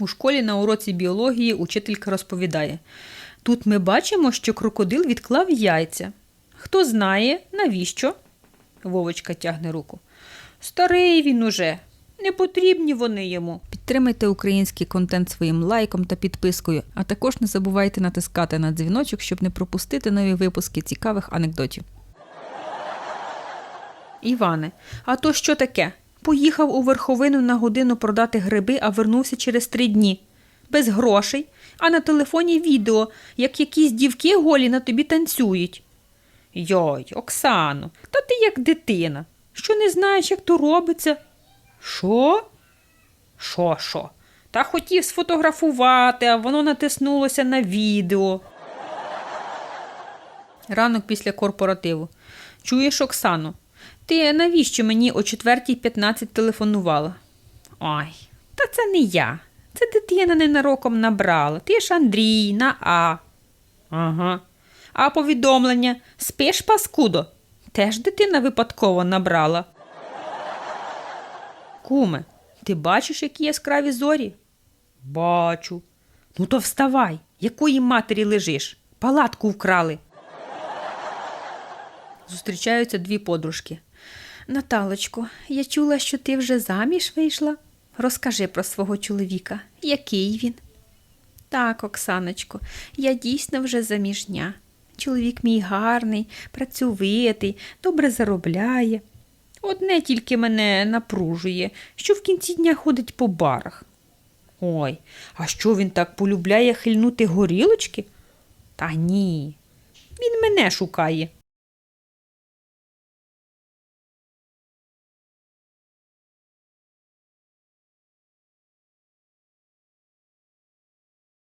У школі на уроці біології учителька розповідає: тут ми бачимо, що крокодил відклав яйця. Хто знає, навіщо? Вовочка тягне руку. Старий він уже. Не потрібні вони йому. Підтримайте український контент своїм лайком та підпискою, а також не забувайте натискати на дзвіночок, щоб не пропустити нові випуски цікавих анекдотів. Іване, а то що таке? Поїхав у верховину на годину продати гриби, а вернувся через три дні. Без грошей, а на телефоні відео, як якісь дівки голі на тобі танцюють. Йой, Оксано, та ти як дитина. Що не знаєш, як то робиться? Що? Що, що? Та хотів сфотографувати, а воно натиснулося на відео. Ранок після корпоративу. Чуєш, Оксано, ти навіщо мені о 4.15 телефонувала? Ой, та це не я. Це дитина ненароком набрала. Ти ж Андрій на А. Ага. А повідомлення спиш паскудо? Теж дитина випадково набрала. Куме, ти бачиш, які яскраві зорі? Бачу. Ну то вставай, якої матері лежиш? Палатку вкрали. Зустрічаються дві подружки. Наталочко, я чула, що ти вже заміж вийшла. Розкажи про свого чоловіка. Який він? Так, Оксаночко, я дійсно вже заміжня. Чоловік мій гарний, працьовитий, добре заробляє. Одне тільки мене напружує, що в кінці дня ходить по барах. Ой, а що він так полюбляє хильнути горілочки? Та ні. Він мене шукає.